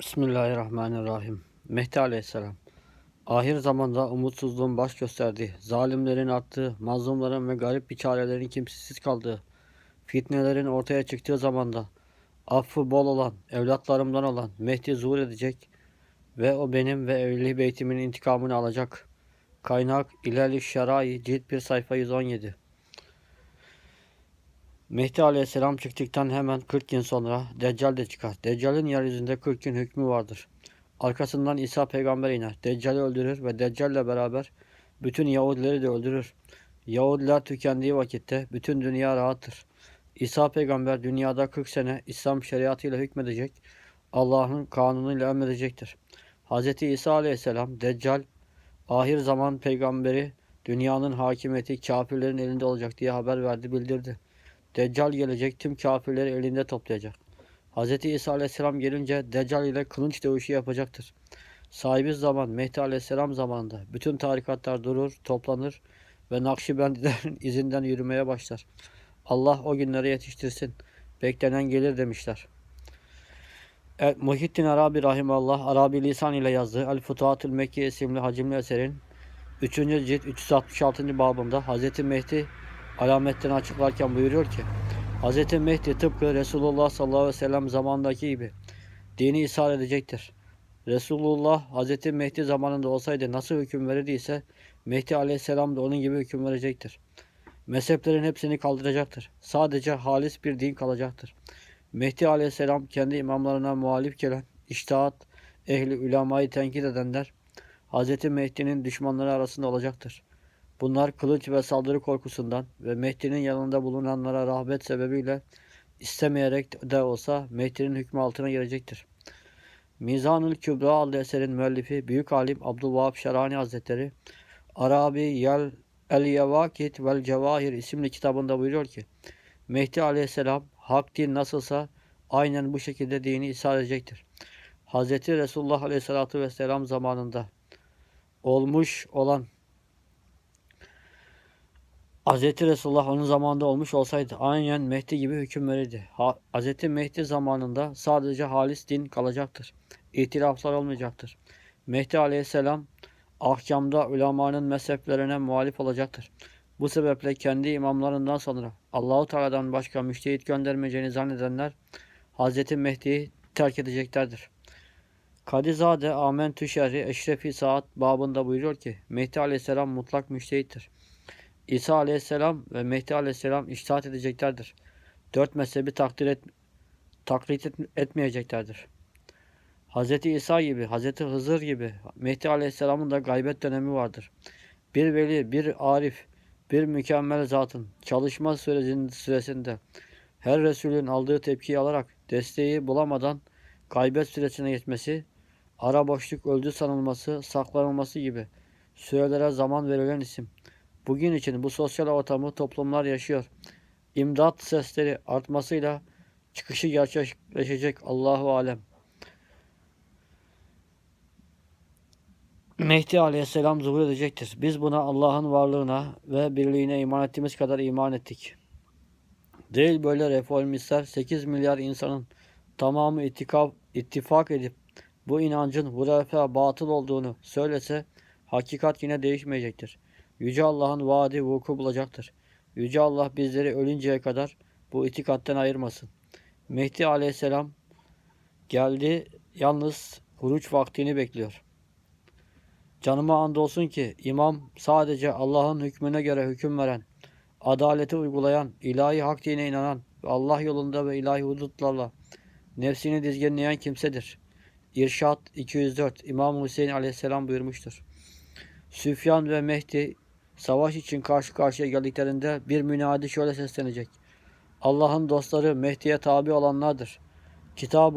Bismillahirrahmanirrahim. Mehdi Aleyhisselam. Ahir zamanda umutsuzluğun baş gösterdiği, zalimlerin arttığı, mazlumların ve garip biçarelerin kimsesiz kaldığı, fitnelerin ortaya çıktığı zamanda affı bol olan, evlatlarımdan olan Mehdi zuhur edecek ve o benim ve evli beytimin intikamını alacak. Kaynak İlerli Şerai cilt 1 sayfa 117 Mehdi Aleyhisselam çıktıktan hemen 40 gün sonra Deccal de çıkar. Deccal'in yeryüzünde 40 gün hükmü vardır. Arkasından İsa peygamber iner. Deccal'i öldürür ve Deccal'le beraber bütün Yahudileri de öldürür. Yahudiler tükendiği vakitte bütün dünya rahattır. İsa peygamber dünyada 40 sene İslam şeriatıyla hükmedecek, Allah'ın kanunuyla emredecektir. Hz. İsa aleyhisselam, Deccal, ahir zaman peygamberi, dünyanın hakimiyeti kafirlerin elinde olacak diye haber verdi, bildirdi. Deccal gelecek tüm kafirleri elinde toplayacak. Hz. İsa aleyhisselam gelince Deccal ile kılınç dövüşü yapacaktır. Sahibi zaman Mehdi aleyhisselam zamanında bütün tarikatlar durur, toplanır ve Nakşibendilerin izinden yürümeye başlar. Allah o günlere yetiştirsin. Beklenen gelir demişler. Evet, Muhittin Arabi Rahimallah Arabi lisan ile yazdığı El Futuhatül Mekki isimli hacimli eserin 3. cilt 366. babında Hz. Mehdi alametlerini açıklarken buyuruyor ki Hz. Mehdi tıpkı Resulullah sallallahu aleyhi ve sellem zamandaki gibi dini ishal edecektir. Resulullah Hz. Mehdi zamanında olsaydı nasıl hüküm verirdiyse Mehdi aleyhisselam da onun gibi hüküm verecektir. Mezheplerin hepsini kaldıracaktır. Sadece halis bir din kalacaktır. Mehdi aleyhisselam kendi imamlarına muhalif gelen, iştahat, ehli ulemayı tenkit edenler Hz. Mehdi'nin düşmanları arasında olacaktır. Bunlar kılıç ve saldırı korkusundan ve Mehdi'nin yanında bulunanlara rahmet sebebiyle istemeyerek de olsa Mehdi'nin hükmü altına girecektir. Mizanül Kübra adlı eserin müellifi Büyük Alim Abdülvahap Şerani Hazretleri Arabi Yel El Yevakit vel Cevahir isimli kitabında buyuruyor ki Mehdi Aleyhisselam hak din nasılsa aynen bu şekilde dini ishal edecektir. Hz. Resulullah Aleyhisselatü Vesselam zamanında olmuş olan Hz. Resulullah onun zamanında olmuş olsaydı aynen Mehdi gibi hüküm verirdi. Ha, Hz. Mehdi zamanında sadece halis din kalacaktır. İtiraflar olmayacaktır. Mehdi aleyhisselam ahkamda ulemanın mezheplerine muhalif olacaktır. Bu sebeple kendi imamlarından sonra Allahu Teala'dan başka müştehit göndermeyeceğini zannedenler Hz. Mehdi'yi terk edeceklerdir. Kadizade Amen Tüşeri Eşrefi Saat babında buyuruyor ki Mehdi Aleyhisselam mutlak müştehittir. İsa aleyhisselam ve Mehdi aleyhisselam iştahat edeceklerdir. Dört mezhebi takdir et, taklit et, etmeyeceklerdir. Hz. İsa gibi, Hz. Hızır gibi Mehdi aleyhisselamın da gaybet dönemi vardır. Bir veli, bir arif, bir mükemmel zatın çalışma süresinde her Resulün aldığı tepkiyi alarak desteği bulamadan gaybet süresine geçmesi, ara boşluk öldü sanılması, saklanılması gibi sürelere zaman verilen isim. Bugün için bu sosyal ortamı toplumlar yaşıyor. İmdat sesleri artmasıyla çıkışı gerçekleşecek Allahu alem. Mehdi aleyhisselam zuhur edecektir. Biz buna Allah'ın varlığına ve birliğine iman ettiğimiz kadar iman ettik. Değil böyle reformistler 8 milyar insanın tamamı ittikaf, ittifak edip bu inancın hurafe batıl olduğunu söylese hakikat yine değişmeyecektir. Yüce Allah'ın vaadi vuku bulacaktır. Yüce Allah bizleri ölünceye kadar bu itikatten ayırmasın. Mehdi aleyhisselam geldi yalnız huruç vaktini bekliyor. Canıma andolsun ki imam sadece Allah'ın hükmüne göre hüküm veren, adaleti uygulayan, ilahi hak dine inanan ve Allah yolunda ve ilahi hudutlarla nefsini dizginleyen kimsedir. İrşad 204 İmam Hüseyin aleyhisselam buyurmuştur. Süfyan ve Mehdi savaş için karşı karşıya geldiklerinde bir münadi şöyle seslenecek. Allah'ın dostları Mehdi'ye tabi olanlardır. Kitab